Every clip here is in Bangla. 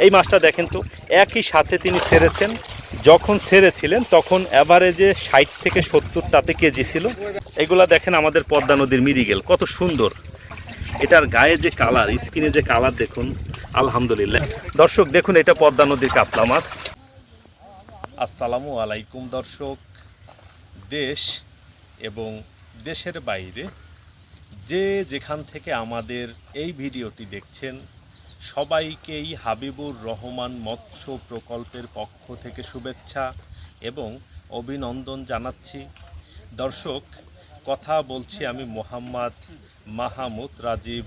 এই মাছটা দেখেন তো, একই সাথে তিনি ছেড়েছেন। যখন ছেড়েছিলেন, তখন অ্যাভারেজে ষাট থেকে সত্তর তাতে কেজি ছিল। এগুলা দেখেন আমাদের পদ্মা নদীর মিরিগেল, কত সুন্দর। এটার গায়ে যে কালার, স্কিনে যে কালার দেখুন, আলহামদুলিল্লাহ। দর্শক, দেখুন এটা পদ্মা নদীর কাতলা মাছ। আসসালামু আলাইকুম, দর্শক। দেশ এবং দেশের বাইরে যে যেখান থেকে আমাদের এই ভিডিওটি দেখছেন সবাইকেই হাবিবুর রহমান মৎস্য প্রকল্পের পক্ষ থেকে শুভেচ্ছা এবং অভিনন্দন জানাচ্ছি। দর্শক, কথা বলছি আমি মোহাম্মদ মাহমুদ রাজীব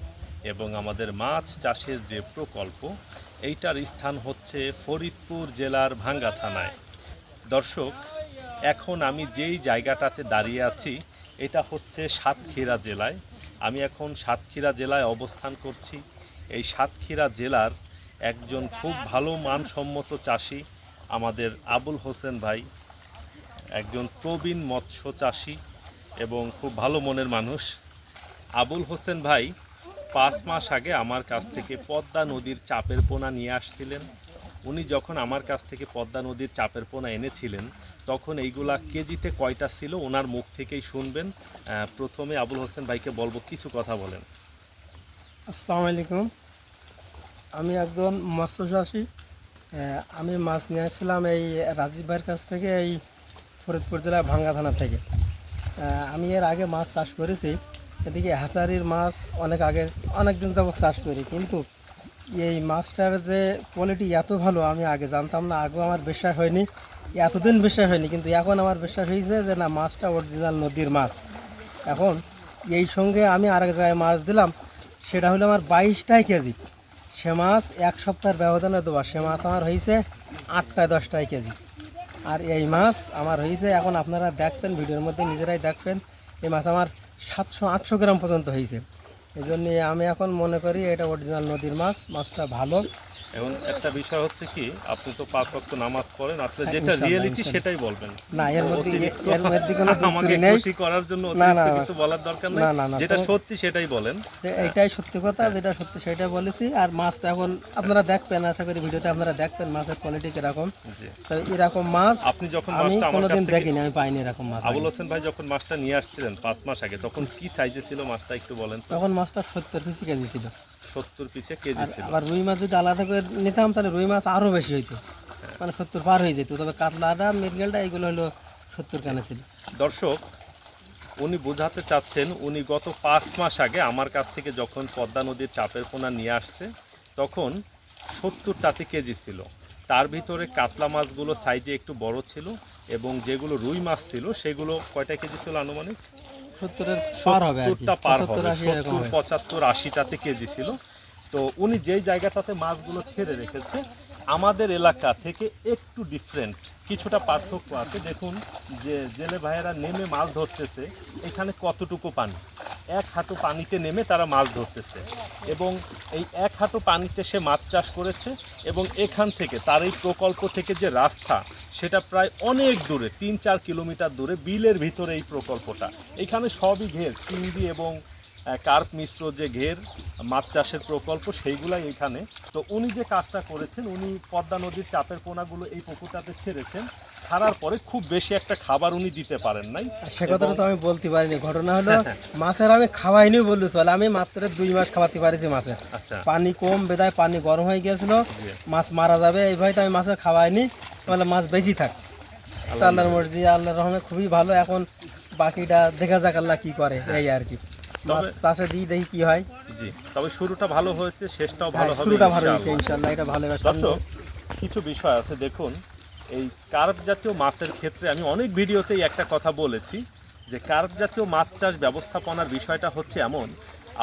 এবং আমাদের মাছ চাষের যে প্রকল্প, এইটার স্থান হচ্ছে ফরিদপুর জেলার ভাঙ্গা থানায়। দর্শক, এখন আমি যেই জায়গাটাতে দাঁড়িয়ে আছি, এটা হচ্ছে সাতক্ষীরা জেলায়। আমি এখন সাতক্ষীরা জেলায় অবস্থান করছি। এই সাতক্ষীরা জেলার একজন খুব ভালো মানসম্মত চাষি, আমাদের আবুল হোসেন ভাই। একজন প্রবীণ মৎস্য চাষি এবং খুব ভালো মনের মানুষ। আবুল হোসেন ভাই পাঁচ মাস আগে আমার কাছ থেকে পদ্মা নদীর চাপের পোনা নিয়ে আসছিলেন। উনি যখন আমার কাছ থেকে পদ্মা নদীর চাপের পোনা এনেছিলেন, তখন এইগুলা কেজিতে কয়টা ছিল, ওনার মুখ থেকেই শুনবেন। প্রথমে আবুল হোসেন ভাইকে বলব, কিছু কথা বলেন। আসসালামু আলাইকুম। আমি একজন মৎস্য চাষি। আমি মাছ নিয়ে আসছিলাম এই রাজীব ভাইয়ের কাছ থেকে এই ফরিদপুর জেলার ভাঙ্গা থানা থেকে। আমি এর আগে মাছ চাষ করেছি। এদিকে হাসারির মাছ অনেক আগে অনেক দিন যাবত চাষ করি। কিন্তু এই মাছটার যে কোয়ালিটি এত ভালো, আমি আগে জানতাম না। আগেও আমার বিশ্বাস হয়নি। এতদিন বিশ্বাস হয়নি, কিন্তু এখন আমার বিশ্বাস হয়েছে যে না, মাছটা অরিজিনাল নদীর মাছ। এখন এই সঙ্গে আমি আরেক জায়গায় মাছ দিলাম। সেটা হলো আমার বাইশটাই কেজি। সে মাছ এক সপ্তাহের ব্যবধানে দেওয়া সে মাছ আমার হয়েছে আটটায় দশটায় কেজি। আর এই মাছ আমার হয়েছে এখন আপনারা দেখবেন, ভিডিওর মধ্যে নিজেরাই দেখবেন, এই মাছ আমার সাতশো, আটশো গ্রাম পর্যন্ত হয়েছে এই জন্যে আমি এখন মনে করি এটা অরিজিনাল নদীর মাছ, মাছটা ভালো। একটা বিষয় হচ্ছে কি আপনি তো পাঁচ ওয়াক্ত নামাজ পড়েন আপনি হ্যাঁ, যেটা রিয়েলিটি সেটাই বলবেন। না এর মধ্যে এর মধ্যে কোনো আমাকে খুশি করার জন্য অতিরিক্ত কিছু বলার দরকার নেই। যেটা সত্যি সেটাই বলেন। সত্যি কথা যেটা সত্যি সেটা বলেছি। আর মাছ তো এখন আপনারা দেখবেন আশা করি ভিডিওতে আপনারা দেখবেন মাছের কোয়ালিটি কীরকম। এরকম মাছ আপনি যখন আমি মাছটা আমার কাছ কোনোদিন দেখিনি আমি পাইনি এরকম মাছ আবুল হোসেন ভাই যখন মাছটা নিয়ে আসছিলেন পাঁচ মাস আগে তখন কি সাইজে ছিল মাছটা একটু বলেন তখন মাছটা সত্তর পিসি কেজি ছিল। সত্তর পিছে কেজি ছিল। আবার রুই মাছ যদি আলাদা করে নিতাম তাহলে রুই মাছ আরও বেশি হইতো। মানে সত্তর পার হয়ে যেত। তবে কাতলাটা মিরগেলটা এগুলো হলো সত্তর কানে ছিল। দর্শক উনি বোঝাতে চাচ্ছেন উনি গত পাঁচ মাস আগে আমার কাছ থেকে যখন পদ্মা নদীর চাপের পোনা নিয়ে আসছে তখন সত্তরটাতে কেজি ছিল। তার ভিতরে কাতলা মাছগুলো সাইজে একটু বড় ছিল এবং যেগুলো রুই মাছ ছিল সেগুলো কয়টা কেজি ছিল আনুমানিক? সত্তরের পার হবে সত্তরটা পার হবে। সত্তর পঁচাত্তর আশিটাতে কেজি ছিল। তো উনি যেই জায়গাটাতে মাছগুলো ছেড়ে রেখেছে আমাদের এলাকা থেকে একটু ডিফারেন্ট কিছুটা পার্থক্য আছে। দেখুন যে জেলে ভাইয়েরা নেমে মাছ ধরতেছে এখানে কতটুকু পানি? এক হাঁটু পানিতে নেমে তারা মাছ ধরতেছে। এবং এই এক হাঁটু পানিতে সে মাছ চাষ করেছে এবং এখান থেকে তার এই প্রকল্প থেকে যে রাস্তা সেটা প্রায় অনেক দূরে, তিন চার কিলোমিটার দূরে বিলের ভিতরে এই প্রকল্পটা। এখানে সবই ঘের চিংড়ি এবং কার্প মিশ্র যে ঘের, মাছ চাষের প্রকল্প, সেইগুলাই এখানে। তো উনি যে কাজটা করেছেন, উনি পদ্মা নদীর চাপের পোনাগুলো এই পুকুরটাতে ছেড়েছেন। ছাড়ার পরে খুব বেশি একটা খাবার উনি দিতে পারেন নাই। সে কথাটা তো আমি বলতে পারিনি। ঘটনা হলো মাছের আমি খাওয়াইনি বলল চলে। আমি মাত্র দুই মাস খাওয়াতে পারিছি মাছের আচ্ছা। পানি কম বেদায় পানি গরম হয়ে গিয়েছিল। মাছ মারা যাবে এই ভয়তে আমি মাছের খাওয়াইনি। বলে মাছ বেশি থাক। আল্লাহর মর্জি আল্লাহর রহমে খুবই ভালো। এখন বাকিটা দেখা যাক আল্লাহ কি করে এই আর কি। মাছ চাষে দিই দেখি কি হয়। জি। তবে শুরুটা ভালো হয়েছে শেষটাও ভালো হ্যাঁ, হবে শুরুটা ভালো হয়েছে ইনশাআল্লাহ। ইনশাল্লাহ এটা ভালো দর্শক কিছু বিষয় আছে দেখুন। এই কার্প জাতীয় মাছের ক্ষেত্রে আমি অনেক ভিডিওতেই একটা কথা বলেছি যে কার্প জাতীয় মাছ চাষ ব্যবস্থাপনার বিষয়টা হচ্ছে এমন,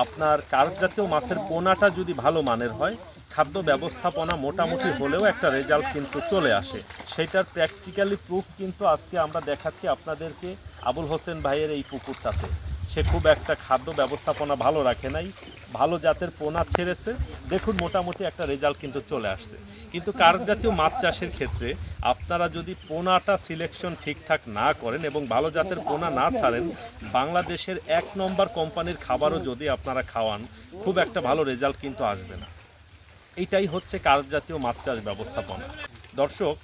আপনার কার্প জাতীয় মাছের পোনাটা যদি ভালো মানের হয়, খাদ্য ব্যবস্থাপনা মোটামুটি হলেও একটা রেজাল্ট কিন্তু চলে আসে। সেটার প্র্যাকটিক্যালি প্রুফ কিন্তু আজকে আমরা দেখাচ্ছি আপনাদেরকে আবুল হোসেন ভাইয়ের এই পুকুরটাতে। সে খুব একটা খাদ্য ব্যবস্থাপনা ভালো রাখে নাই, ভালো জাতের পোনা ছেড়েছে। দেখুন মোটামুটি একটা রেজাল্ট কিন্তু চলে আসছে। কিন্তু কার্প জাতীয় মাছ চাষের ক্ষেত্রে আপনারা যদি পোনাটা সিলেকশন ঠিকঠাক না করেন এবং ভালো জাতের পোনা না ছাড়েন, বাংলাদেশের এক নম্বর কোম্পানির খাবারও যদি আপনারা খাওয়ান, খুব একটা ভালো রেজাল্ট কিন্তু আসবে না। এইটাই হচ্ছে কার্য জাতীয় মাছ চাষ ব্যবস্থাপনা। দর্শক,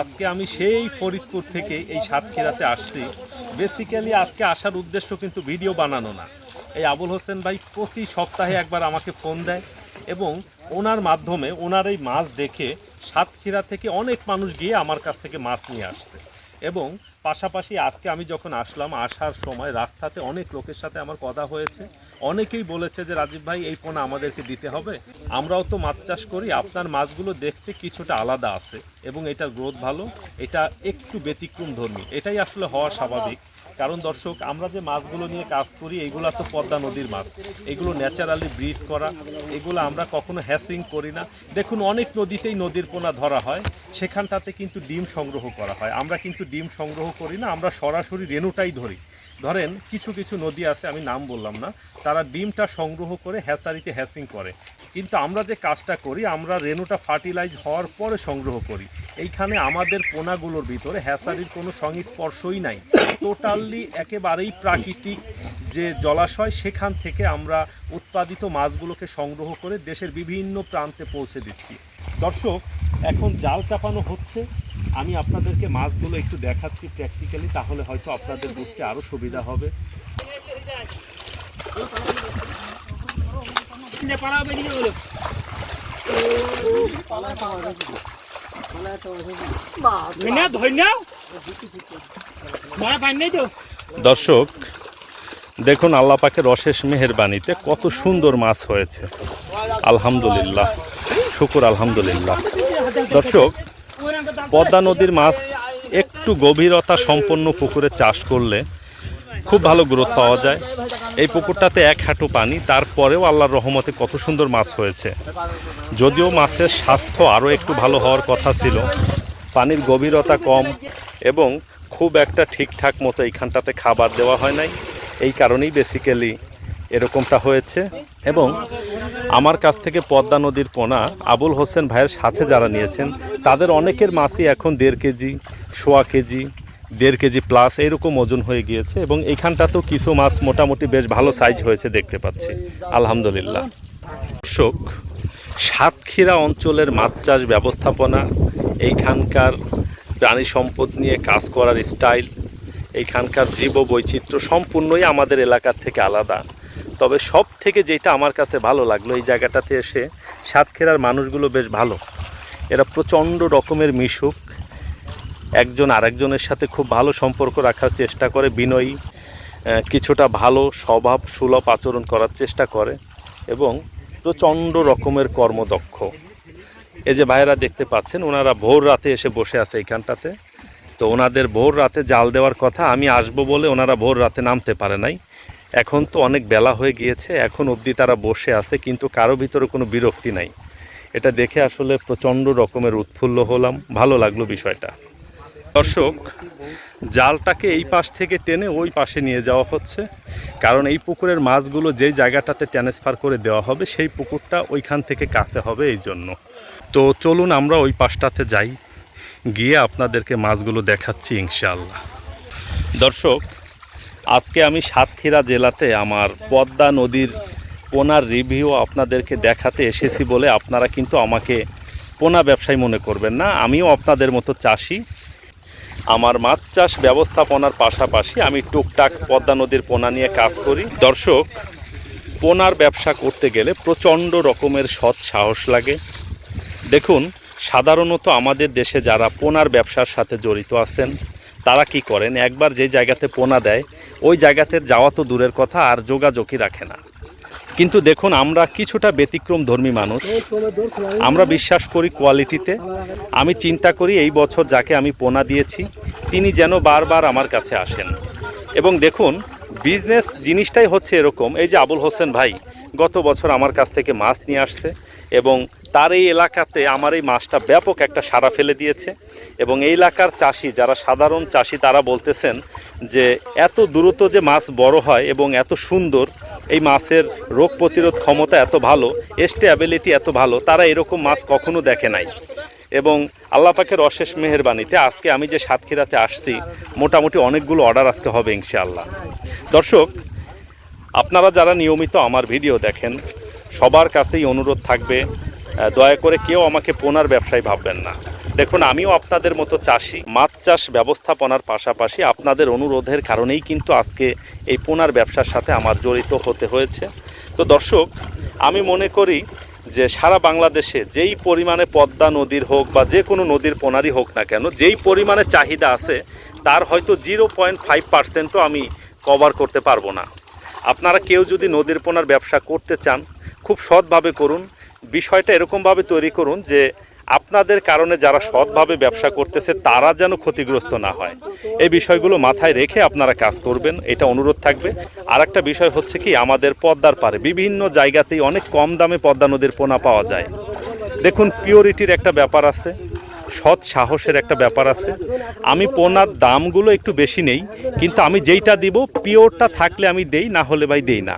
আজকে আমি সেই ফরিদপুর থেকে এই সাতক্ষীরাতে আসছি। বেসিক্যালি আজকে আসার উদ্দেশ্য কিন্তু ভিডিও বানানো না। এই আবুল হোসেন ভাই প্রতি সপ্তাহে একবার আমাকে ফোন দেয় এবং ওনার মাধ্যমে, ওনার এই মাছ দেখে সাতক্ষীরা থেকে অনেক মানুষ গিয়ে আমার কাছ থেকে মাছ নিয়ে আসছে। এবং পাশাপাশি আজকে আমি যখন আসলাম, আসার সময় রাস্তাতে অনেক লোকের সাথে আমার কথা হয়েছে। অনেকেই বলেছে যে, রাজীব ভাই, এই পোনা আমাদেরকে দিতে হবে। আমরাও তো মাছ চাষ করি, আপনার মাছগুলো দেখতে কিছুটা আলাদা আছে এবং এটার গ্রোথ ভালো, এটা একটু ব্যতিক্রম ধর্মী এটাই আসলে হওয়া স্বাভাবিক। কারণ দর্শক, আমরা যে মাছগুলো নিয়ে কাজ করি, এগুলো তো পদ্মা নদীর মাছ। এগুলো ন্যাচারালি ব্রিড করা, এগুলো আমরা কখনো হ্যাসিং করি না। দেখুন, অনেক নদীতেই নদীর পোনা ধরা হয়। সেখানটাতে কিন্তু ডিম সংগ্রহ করা হয়। আমরা কিন্তু ডিম সংগ্রহ করি না, আমরা সরাসরি রেণুটাই ধরি। ধরেন, কিছু কিছু নদী আছে, আমি নাম বললাম না, তারা ডিমটা সংগ্রহ করে হ্যাচারিতে হ্যাসিং করে। কিন্তু আমরা যে কাজটা করি, আমরা রেণুটা ফার্টিলাইজ হওয়ার পরে সংগ্রহ করি। এইখানে আমাদের পোনাগুলোর ভিতরে হ্যাচারির কোনো সংস্পর্শই নাই। টোটালি একেবারেই প্রাকৃতিক যে জলাশয়, সেখান থেকে আমরা উৎপাদিত মাছগুলোকে সংগ্রহ করে দেশের বিভিন্ন প্রান্তে পৌঁছে দিচ্ছি। দর্শক, এখন জাল চাপানো হচ্ছে। আমি আপনাদেরকে মাছগুলো একটু দেখাচ্ছি প্র্যাকটিক্যালি তাহলে হয়তো আপনাদের বুঝতে আরও সুবিধা হবে। দর্শক, দেখুন আল্লাহ পাকের অশেষ মেহেরবানিতে কত সুন্দর মাছ হয়েছে। আলহামদুলিল্লাহ। শুকুর, আলহামদুলিল্লাহ। দর্শক, পদ্মা নদীর মাছ একটু গভীরতা সম্পন্ন পুকুরে চাষ করলে খুব ভালো গ্রোথ পাওয়া যায়। এই পুকুরটাতে এক হাঁটু পানি, তারপরেও আল্লাহর রহমতে কত সুন্দর মাছ হয়েছে। যদিও মাছের স্বাস্থ্য আরও একটু ভালো হওয়ার কথা ছিল, পানির গভীরতা কম এবং খুব একটা ঠিকঠাক মতো এইখানটাতে খাবার দেওয়া হয় নাই। এই কারণেই বেসিক্যালি এরকমটা হয়েছে এবং আমার কাছ থেকে পদ্মা নদীর পোনা আবুল হোসেন ভাইয়ের সাথে যারা নিয়েছেন, তাদের অনেকের মাছই এখন দেড় কেজি, সোয়া কেজি দেড় কেজি প্লাস এরকম ওজন হয়ে গিয়েছে এবং এইখানটাতেও কিছু মাছ মোটামুটি বেশ ভালো সাইজ হয়েছে দেখতে পাচ্ছি। আলহামদুলিল্লাহ। দর্শক, সাতক্ষীরা অঞ্চলের মাছ চাষ ব্যবস্থাপনা, এইখানকার প্রাণী সম্পদ নিয়ে কাজ করার স্টাইল এইখানকার জীব বৈচিত্র্য সম্পূর্ণই আমাদের এলাকার থেকে আলাদা। তবে সব থেকে যেটা আমার কাছে ভালো লাগল এই জায়গাটাতে এসে সাতক্ষীরার মানুষগুলো বেশ ভালো। এরা প্রচণ্ড রকমের মিশুক একজন আরেকজনের সাথে খুব ভালো সম্পর্ক রাখার চেষ্টা করে, বিনয়ী কিছুটা ভালো স্বভাব সুলভ আচরণ করার চেষ্টা করে এবং প্রচণ্ড রকমের কর্মদক্ষ। এই যে ভাইয়েরা দেখতে পাচ্ছেন, ওনারা ভোর রাতে এসে বসে আছে এইখানটাতে। তো ওনাদের ভোর রাতে জাল দেওয়ার কথা, আমি আসব বলে ওনারা ভোর রাতে নামতে পারে নাই। এখন তো অনেক বেলা হয়ে গিয়েছে, এখন অবধি তারা বসে আছে, কিন্তু কারও ভিতরে কোনো বিরক্তি নাই। এটা দেখে আসলে প্রচণ্ড রকমের উৎফুল্ল হলাম। ভালো লাগল বিষয়টা। দর্শক, জালটাকে এই পাশ থেকে টেনে ওই পাশে নিয়ে যাওয়া হচ্ছে। কারণ এই পুকুরের মাছগুলো যেই জায়গাটাতে ট্রান্সফার করে দেওয়া হবে, সেই পুকুরটা ওইখান থেকে কাছে হবে এই জন্য। তো চলুন আমরা ওই পাশটাতে যাই, গিয়ে আপনাদেরকে মাছগুলো দেখাচ্ছি ইনশাআল্লাহ। দর্শক, আজকে আমি সাতক্ষীরা জেলাতে আমার পদ্মা নদীর পোনার রিভিউ আপনাদেরকে দেখাতে এসেছি বলে আপনারা কিন্তু আমাকে পোনা ব্যবসায়ী মনে করবেন না, আমিও আপনাদের মতো চাষি। আমার মাছ চাষ ব্যবস্থাপনার পাশাপাশি আমি টুকটাক পদ্মা নদীর পোনা নিয়ে কাজ করি। দর্শক, পোনার ব্যবসা করতে গেলে প্রচণ্ড রকমের সৎ সাহস লাগে। দেখুন, সাধারণত আমাদের দেশে যারা পোনার ব্যবসার সাথে জড়িত আছেন, তারা কি করেন? একবার যে জায়গাতে পোনা দেয়, ওই জায়গাতে যাওয়া তো দূরের কথা, আর যোগাযোগই রাখে না। কিন্তু দেখুন, আমরা কিছুটা ব্যতিক্রম ধর্মী মানুষ। আমরা বিশ্বাস করি কোয়ালিটিতে। আমি চিন্তা করি এই বছর যাকে আমি পোনা দিয়েছি, তিনি যেন বারবার আমার কাছে আসেন। এবং দেখুন, বিজনেস জিনিসটাই হচ্ছে এরকম। এই যে আবুল হোসেন ভাই গত বছর আমার কাছ থেকে মাছ নিয়ে আসছে এবং তার এই এলাকাতে আমার এই মাছটা ব্যাপক একটা সাড়া ফেলে দিয়েছে। এবং এই এলাকার চাষি, যারা সাধারণ চাষি, তারা বলতেছেন যে, এত দ্রুত যে মাছ বড় হয় এবং এত সুন্দর এই মাছের রোগ প্রতিরোধ ক্ষমতা এত ভালো স্টেবিলিটি এত ভালো, তারা এরকম মাছ কখনো দেখে নাই। এবং আল্লাহ পাকের অশেষ মেহেরবানিতে আজকে আমি যে সাতক্ষীরাতে আসছি, মোটামুটি অনেকগুলো অর্ডার আজকে হবে ইনশাআল্লাহ। দর্শক, আপনারা যারা নিয়মিত আমার ভিডিও দেখেন, সবার কাছেই অনুরোধ থাকবে দয়া করে কেউ আমাকে পোনার ব্যবসায় ভাববেন না। দেখুন, আমিও আপনাদের মতো চাষি। মাছ চাষ ব্যবস্থাপনার পাশাপাশি আপনাদের অনুরোধের কারণেই কিন্তু আজকে এই পোনার ব্যবসার সাথে আমার জড়িত হতে হয়েছে। তো দর্শক, আমি মনে করি যে সারা বাংলাদেশে যেই পরিমাণে পদ্মা নদীর হোক বা যে কোনো নদীর পোনারই হোক না কেন, যেই পরিমাণে চাহিদা আছে, তার হয়তো জিরো পয়েন্ট ফাইভ পার্সেন্টও আমি কভার করতে পারব না। আপনারা কেউ যদি নদীর পোনার ব্যবসা করতে চান, খুব সৎভাবে করুন। বিষয়টা এরকমভাবে তৈরি করুন যে আপনাদের কারণে যারা সৎভাবে ব্যবসা করতেছে, তারা যেন ক্ষতিগ্রস্ত না হয়। এই বিষয়গুলো মাথায় রেখে আপনারা কাজ করবেন, এটা অনুরোধ থাকবে। আর একটা বিষয় হচ্ছে কি, আমাদের পদ্মার পারে বিভিন্ন জায়গাতেই অনেক কম দামে পদ্মা নদীর পোনা পাওয়া যায়। দেখুন পিওরিটির একটা ব্যাপার আছে, সৎ সাহসের একটা ব্যাপার আছে। আমি পোনার দামগুলো একটু বেশি নেই, কিন্তু আমি যেইটা দিব পিওরটা থাকলে আমি দেই, না হলে ভাই দেই না।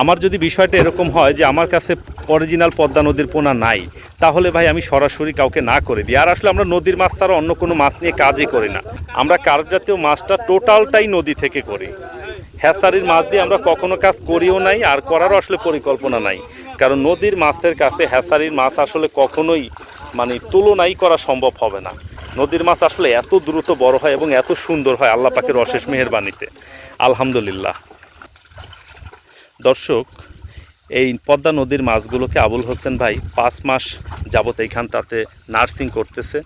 আমার যদি বিষয়টা এরকম হয় যে আমার কাছে অরিজিনাল পদ্মা নদীর পোনা নাই, তাহলে ভাই আমি সরাসরি কাউকে না করে দিই। আর আসলে আমরা নদীর মাছ ছাড়া অন্য কোনো মাছ নিয়ে কাজই করি না। আমরা কার্প জাতীয় মাছটা টোটালটাই নদী থেকে করি। হ্যাসারির মাছ দিয়ে আমরা কখনো কাজ করিও নাই, আর করারও আসলে পরিকল্পনা নাই। কারণ নদীর মাছের কাছে হ্যাসারির মাছ আসলে কখনোই মানে তুলনাই করা সম্ভব হবে না। নদীর মাছ আসলে এত দ্রুত বড় হয় এবং এত সুন্দর হয়, আল্লাহ পাকের অশেষ মেহেরবানিতে। আলহামদুলিল্লাহ। দর্শক, এই পদ্মা নদীর মাছগুলোকে আবুল হোসেন ভাই পাঁচ মাস যাবত এইখানটাতে নার্সিং করতেছে।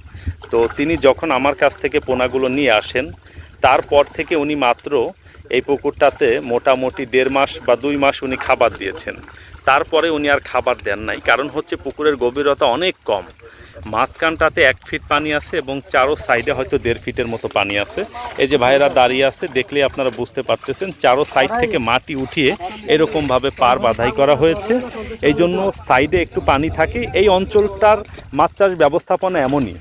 তো তিনি যখন আমার কাছ থেকে পোনাগুলো নিয়ে আসেন, তারপর থেকে উনি মাত্র এই পুকুরটাতে মোটামুটি দেড় মাস বা দুই মাস উনি খাবার দিয়েছেন। তারপরে উনি আর খাবার দেন নাই, কারণ হচ্ছে পুকুরের গভীরতা অনেক কম। মাঝখানটাতে এক ফিট পানি আছে এবং চারো সাইডে হয়তো দেড় ফিটের মতো পানি আছে। এই যে ভাইয়েরা দাঁড়িয়ে আছে দেখলে আপনারা বুঝতে পারতেছেন, চারো সাইড থেকে মাটি উঠিয়ে এরকমভাবে পার বাধাই করা হয়েছে। এই জন্য সাইডে একটু পানি থাকে। এই অঞ্চলটার মাছ চাষ ব্যবস্থাপনা এমনই।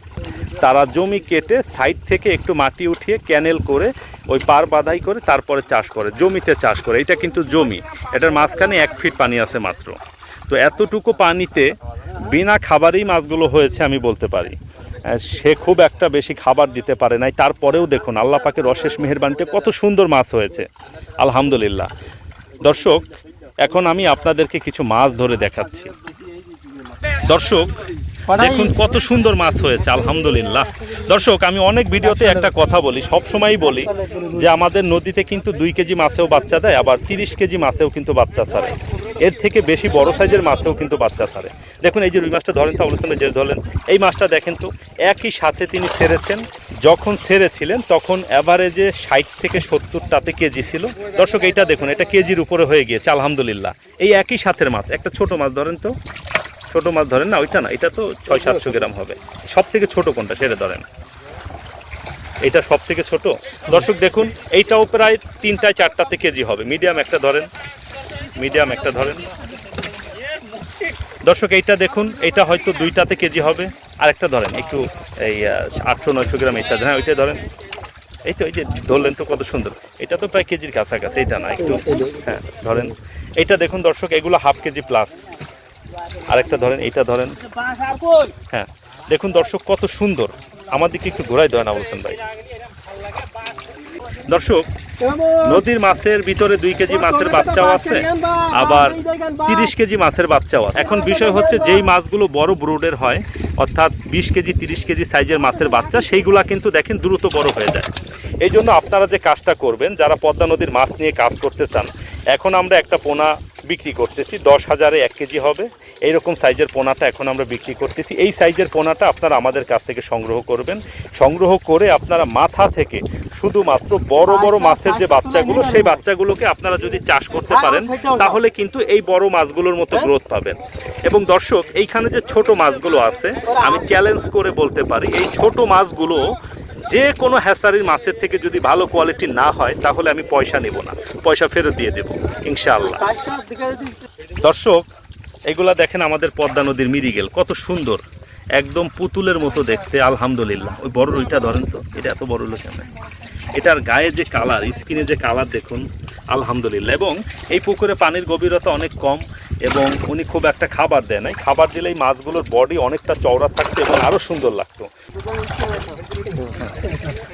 তারা জমি কেটে সাইড থেকে একটু মাটি উঠিয়ে ক্যানেল করে ওই পার বাধাই করে তারপরে চাষ করে, জমিতে চাষ করে। এটা কিন্তু জমি। এটার মাঝখানে এক ফিট পানি আছে মাত্র। তো এতটুকু পানিতে বিনা খাবারেই মাছগুলো হয়েছে আমি বলতে পারি। সে খুব একটা বেশি খাবার দিতে পারে নাই। তারপরেও দেখুন আল্লাহ পাকের অশেষ মেহেরবানিতে কত সুন্দর মাছ হয়েছে। আলহামদুলিল্লাহ। দর্শক এখন আমি আপনাদেরকে কিছু মাছ ধরে দেখাচ্ছি। দর্শক দেখুন কত সুন্দর মাছ হয়েছে। আলহামদুলিল্লাহ। দর্শক আমি অনেক ভিডিওতে একটা কথা বলি সব সময়ই বলি যে আমাদের নদীতে কিন্তু দুই কেজি মাছেও বাচ্চা দেয় আবার তিরিশ কেজি মাছেও কিন্তু বাচ্চা ছাড়ে। এর থেকে বেশি বড় সাইজের মাছেও কিন্তু বাচ্চা ছাড়ে। দেখুন এই যে রুই মাছটা ধরেন তো অবলম্বনে যে ধরলেন এই মাছটা দেখেন তো একই সাথে তিনি ছেড়েছেন। যখন ছেড়েছিলেন তখন অ্যাভারেজে ষাট থেকে সত্তর তাতে কেজি ছিল। দর্শক এইটা দেখুন এটা কেজির উপরে হয়ে গিয়েছে আলহামদুলিল্লাহ। এই একই সাথের মাছ একটা ছোট মাছ ধরেন তো। ছোট মাছ ধরেন না ওইটা না এটা তো ছয় সাতশো গ্রাম হবে। সব থেকে ছোট কোনটা সেটা ধরেন। এটা সব থেকে ছোট। দর্শক দেখুন এইটাও প্রায় তিনটায় চারটাতে কেজি হবে। মিডিয়াম একটা ধরেন মিডিয়াম একটা ধরেন। দর্শক এইটা দেখুন এটা হয়তো দুইটাতে কেজি হবে। আর একটা ধরেন একটু এই আটশো নয়শো গ্রাম এই সাইজ হ্যাঁ ওইটা ধরেন। এই তো এই যে ধরলেন তো কত সুন্দর। এটা তো প্রায় কেজির কাছাকাছি এটা না একটু হ্যাঁ ধরেন। এইটা দেখুন দর্শক এগুলো হাফ কেজি প্লাস আরেকটা ধরেন, এইটা ধরেন। হ্যাঁ দেখুন দর্শক, কত সুন্দর। আমার দিকে একটু ঘোরাই দেয় না বলছেন ভাই। দর্শক, নদীর মাছের ভিতরে দুই কেজি মাছের বাচ্চাও আছে, আবার তিরিশ কেজি মাছের বাচ্চাও আছে। এখন বিষয় হচ্ছে যেই মাছগুলো বড় ব্রুডের হয়, অর্থাৎ বিশ কেজি, তিরিশ কেজি সাইজের মাছের বাচ্চা, সেইগুলা কিন্তু দেখেন দ্রুত বড় হয়ে যায়। এই জন্য আপনারা যে কাজটা করবেন, যারা পদ্মা নদীর মাছ নিয়ে কাজ করতে চান এখন আমরা একটা পোনা বিক্রি করতেছি দশ হাজারে এক কেজি হবে। এইরকম সাইজের পোনাটা এখন আমরা বিক্রি করতেছি। এই সাইজের পোনাটা আপনারা আমাদের কাছ থেকে সংগ্রহ করবেন। সংগ্রহ করে আপনারা মাথা থেকে শুধুমাত্র বড় বড় মাছের যে বাচ্চাগুলো সেই বাচ্চাগুলোকে আপনারা যদি চাষ করতে পারেন তাহলে কিন্তু এই বড় মাছগুলোর মতো গ্রোথ পাবেন। এবং দর্শক এইখানে যে ছোট মাছগুলো আছে আমি চ্যালেঞ্জ করে বলতে পারি এই ছোট মাছগুলো যে কোনো হ্যাসারির মাছের থেকে যদি ভালো কোয়ালিটি না হয়, তাহলে আমি পয়সা নেব না। পয়সা ফেরত দিয়ে দেবো, ইনশাআল্লাহ। দর্শক, এগুলা দেখেন আমাদের পদ্মা নদীর মিরিগেল, কত সুন্দর। একদম পুতুলের মতো দেখতে, আলহামদুলিল্লাহ। ওই বড় রুইটা ধরেন তো, এটা এত বড় হলো কেন? এটার গায়ে যে কালার, স্কিনে যে কালার দেখুন, আলহামদুলিল্লাহ। এবং এই পুকুরে পানির গভীরতা অনেক কম এবং উনি খুব একটা খাবার দেয় নাই। খাবার দিলে এই মাছগুলোর বডি অনেকটা চওড়া থাকতো এবং আরও সুন্দর লাগতো।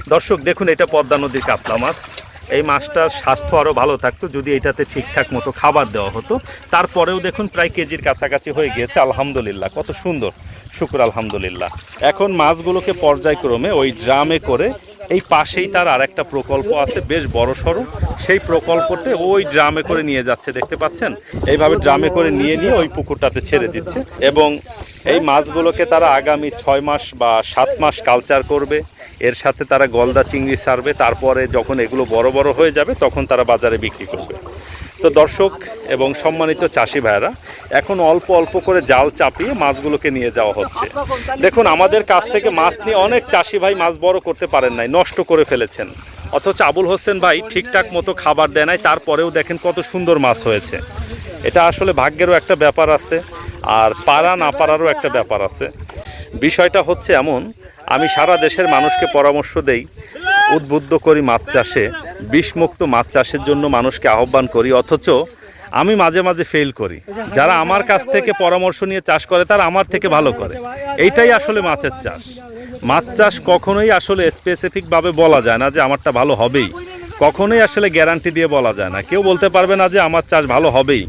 দর্শক, দেখুন, এটা পদ্মা নদীর কাতলা মাছ। এই মাছটার স্বাস্থ্য আরও ভালো থাকতো, যদি এটাতে ঠিকঠাক মতো খাবার দেওয়া হতো। তারপরেও দেখুন, প্রায় কেজির কাছাকাছি হয়ে গিয়েছে। আলহামদুলিল্লাহ, কত সুন্দর। শুকুর, আলহামদুলিল্লাহ। এখন মাছগুলোকে পর্যায়ক্রমে ওই ড্রামে করে এই পাশেই তার আর একটা প্রকল্প আছে, বেশ বড় সড়ো। সেই প্রকল্পতে ওই ড্রামে করে নিয়ে যাচ্ছে, দেখতে পাচ্ছেন? এইভাবে ড্রামে করে নিয়ে নিয়ে ওই পুকুরটাতে ছেড়ে দিচ্ছে। এবং এই মাছগুলোকে তারা আগামী ছয় মাস বা সাত মাস কালচার করবে। এর সাথে তারা গলদা চিংড়ি সারবে। তারপরে যখন এগুলো বড় বড় হয়ে যাবে, তখন তারা বাজারে বিক্রি করবে। তো দর্শক এবং সম্মানিত চাষি ভাইরা এখন অল্প অল্প করে জাল চাপিয়ে মাছগুলোকে নিয়ে যাওয়া হচ্ছে। দেখুন, আমাদের কাছ থেকে মাছ নিয়ে অনেক চাষি ভাই মাছ বড় করতে পারেন নাই, নষ্ট করে ফেলেছেন। অথচ আবুল হোসেন ভাই ঠিকঠাক মতো খাবার দেয় নাই, তারপরেও দেখেন কত সুন্দর মাছ হয়েছে। এটা আসলে ভাগ্যেরও একটা ব্যাপার আছে, আর পারা না পারারও একটা ব্যাপার আছে। বিষয়টা হচ্ছে এমন, আমি সারা দেশের মানুষকে পরামর্শ দেই উদ্বুদ্ধ করি মাছ চাষে, বিষমুক্ত মাছ চাষের জন্য মানুষকে আহ্বান করি, অথচ আমি মাঝে মাঝে ফেল করি। যারা আমার কাছ থেকে পরামর্শ নিয়ে চাষ করে, তারা আমার থেকে ভালো করে। এইটাই আসলে মাছের চাষ। মাছ চাষ কখনোই আসলে স্পেসিফিকভাবে বলা যায় না যে আমারটা ভালো হবেই। কখনোই আসলে গ্যারান্টি দিয়ে বলা যায় না। কেউ বলতে পারবে না যে আমার চাষ ভালো হবেই।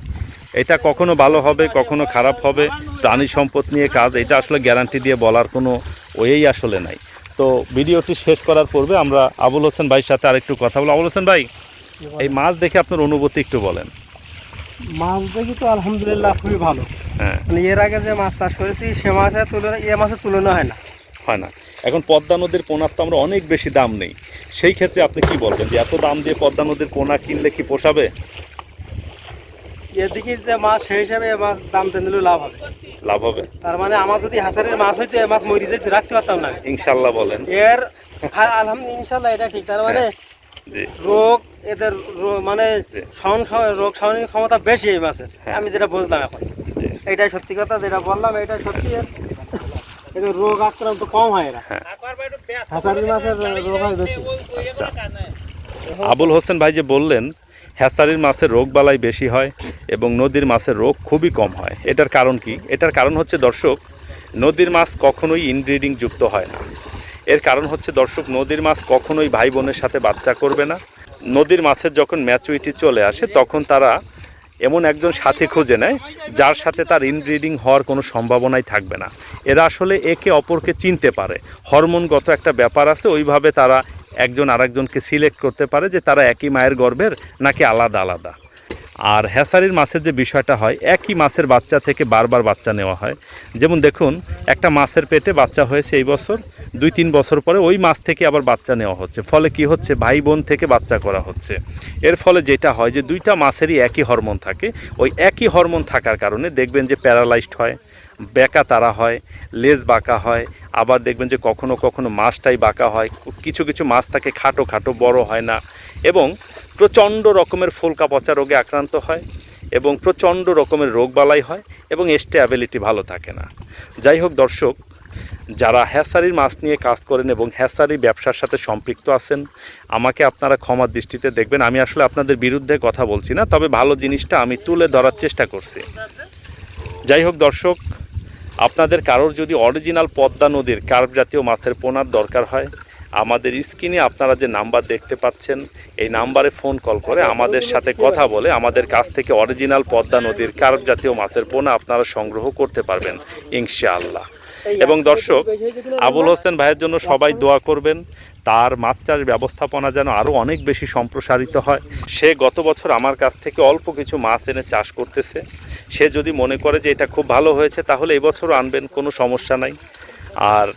এটা কখনো ভালো হবে, কখনো খারাপ হবে। প্রাণী সম্পদ নিয়ে কাজ, এটা আসলে গ্যারান্টি দিয়ে বলার কোনো ওয়েই আসলে নাই। তো ভিডিওটি শেষ করার পূর্বে আমরা আবুল হোসেন ভাইয়ের সাথে আরেকটু কথা বলব। আবুল হোসেন ভাই এই মাছ দেখে আপনার অনুভূতি একটু বলেন। মাছ দেখি তো আলহামদুলিল্লাহ খুবই ভালো। হ্যাঁ। মানে এর আগে যে মাছ চাষ করেছি সে মাছের তুলনা এ মাছের তুলনা হয় না। হয় না। এখন পদ্মা নদীর পোনার তো আমরা অনেক বেশি দাম নেই। সেই ক্ষেত্রে আপনি কি বলবেন যে এত দাম দিয়ে পদ্মা নদীর পোনা কিনলে কি পোষাবে? এদিকে যে মাছ সেই হিসাবে মাছ দাম দিলেও লাভ হবে। লাভ হবে। তার মানে আমার যদি হাজারের মাছ হইতো মাছ মরি যেতে রাখতে পারতাম না। ইনশাল্লাহ বলেন। এর আলহামদুলিল্লাহ ইনশাল্লাহ এটা ঠিক। তার মানে রোগ এদের মানে সহন রোগ সহন ক্ষমতা বেশি এই মাছের। হ্যাঁ। আমি যেটা বুঝলাম এখন। এটাই সত্যি কথা যেটা বললাম এটা সত্যি। এদের রোগ আক্রান্ত কম হয় এরা। হ্যাঁ। হাসারি মাছের রোগ হয় বেশি। আচ্ছা। আবুল হোসেন ভাই যে বললেন হ্যাসারির মাছের রোগ বালাই বেশি হয় এবং নদীর মাছের রোগ খুবই কম হয়। এটার কারণ কি? এটার কারণ হচ্ছে, দর্শক, নদীর মাছ কখনোই ইনব্রিডিং যুক্ত হয় না। এর কারণ হচ্ছে, দর্শক, নদীর মাছ কখনোই ভাই বোনের সাথে বাচ্চা করবে না। নদীর মাছের যখন ম্যাচুরিটি চলে আসে, তখন তারা এমন একজন সাথী খুঁজে নেয়, যার সাথে তার ইনব্রিডিং হওয়ার কোনো সম্ভাবনাই থাকবে না। এরা আসলে একে অপরকে চিনতে পারে। হরমোনগত একটা ব্যাপার আছে, ওইভাবে তারা একজন আরেকজনকে সিলেক্ট করতে পারে যে তারা একই মায়ের গর্ভের নাকি আলাদা আলাদা। আর হ্যাসারির মাছের যে বিষয়টা হয়, একই মাছের বাচ্চা থেকে বারবার বাচ্চা নেওয়া হয়। যেমন দেখুন, একটা মাছের পেটে বাচ্চা হয়েছে এই বছর, দুই তিন বছর পরে ওই মাছ থেকে আবার বাচ্চা নেওয়া হচ্ছে। ফলে কি হচ্ছে? ভাই বোন থেকে বাচ্চা করা হচ্ছে। এর ফলে যেটা হয় যে দুইটা মাছেরই একই হরমোন থাকে। ওই একই হরমোন থাকার কারণে দেখবেন যে প্যারালাইজড হয়। বেকা তারা হয়, লেজ বাঁকা হয়, আবার দেখবেন যে কখনো কখনো মাছটাই বাঁকা হয়, কিছু কিছু মাছ থাকে খাটো খাটো, বড় হয় না এবং প্রচণ্ড রকমের ফুলকা পচা রোগে আক্রান্ত হয় এবং প্রচণ্ড রকমের রোগবালাই হয় এবং স্টেবিলিটি ভালো থাকে না। যাই হোক দর্শক, যারা হ্যাসারির মাছ নিয়ে কাজ করেন এবং হ্যাসারি ব্যবসার সাথে সম্পৃক্ত আছেন, আমাকে আপনারা ক্ষমার দৃষ্টিতে দেখবেন। আমি আসলে আপনাদের বিরুদ্ধে কথা বলছি না, তবে ভালো জিনিসটা আমি তুলে ধরার চেষ্টা করছি। যাই হোক দর্শক আপনাদের কারোর যদি অরিজিনাল পদ্মা নদীর কার্ভ জাতীয় মাছের পোনার দরকার হয়, আমাদের স্ক্রিনে আপনারা যে নাম্বার দেখতে পাচ্ছেন, এই নাম্বারে ফোন কল করে আমাদের সাথে কথা বলে আমাদের কাছ থেকে অরিজিনাল পদ্মা নদীর কার্ভ জাতীয় মাছের পোনা আপনারা সংগ্রহ করতে পারবেন, ইনশাআল্লাহ। এবং দর্শক আবুল হোসেন ভাইয়ের জন্য সবাই দোয়া করবেন। তার মাছ চাষ ব্যবস্থাপনা যেন আরও অনেক বেশি সম্প্রসারিত হয়। সে গত বছর আমার কাছ থেকে অল্প কিছু মাছ এনে চাষ করতেছে। সে যদি মনে করে যে এটা খুব ভালো হয়েছে তাহলে এবছরও আনবেন কোনো সমস্যা নাই। আর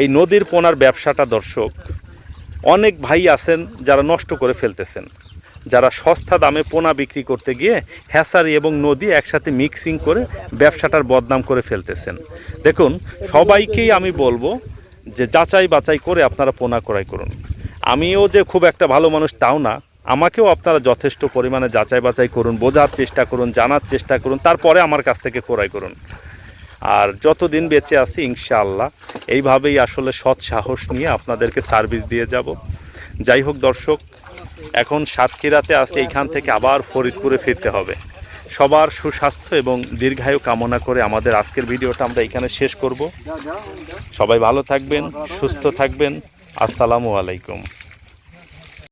এই নদীর পোনার ব্যবসাটা দর্শক অনেক ভাই আছেন যারা নষ্ট করে ফেলতেছেন। যারা সস্তা দামে পোনা বিক্রি করতে গিয়ে হ্যাসারি এবং নদী একসাথে মিক্সিং করে ব্যবসাটার বদনাম করে ফেলতেছেন। দেখুন, সবাইকেই আমি বলব যে যাচাই বাছাই করে আপনারা পোনা ক্রয় করুন। আমিও যে খুব একটা ভালো মানুষ তাও না, আমাকেও আপনারা যথেষ্ট পরিমাণে যাচাই বাছাই করুন, বোঝার চেষ্টা করুন, জানার চেষ্টা করুন, তারপরে আমার কাছ থেকে ক্রয় করুন। আর যতদিন বেঁচে আছি, ইনশাআল্লাহ, এইভাবেই আসলে সৎ সাহস নিয়ে আপনাদেরকে সার্ভিস দিয়ে যাব। যাই হোক দর্শক এখন সাতক্ষীরাতে আছে এখান থেকে আবার ফরিদপুরে ফিরতে হবে। সবার সুস্বাস্থ্য এবং দীর্ঘায়ু কামনা করে আমাদের আজকের ভিডিওটা আমরা এখানে শেষ করব। সবাই ভালো থাকবেন সুস্থ থাকবেন। আসসালামু আলাইকুম।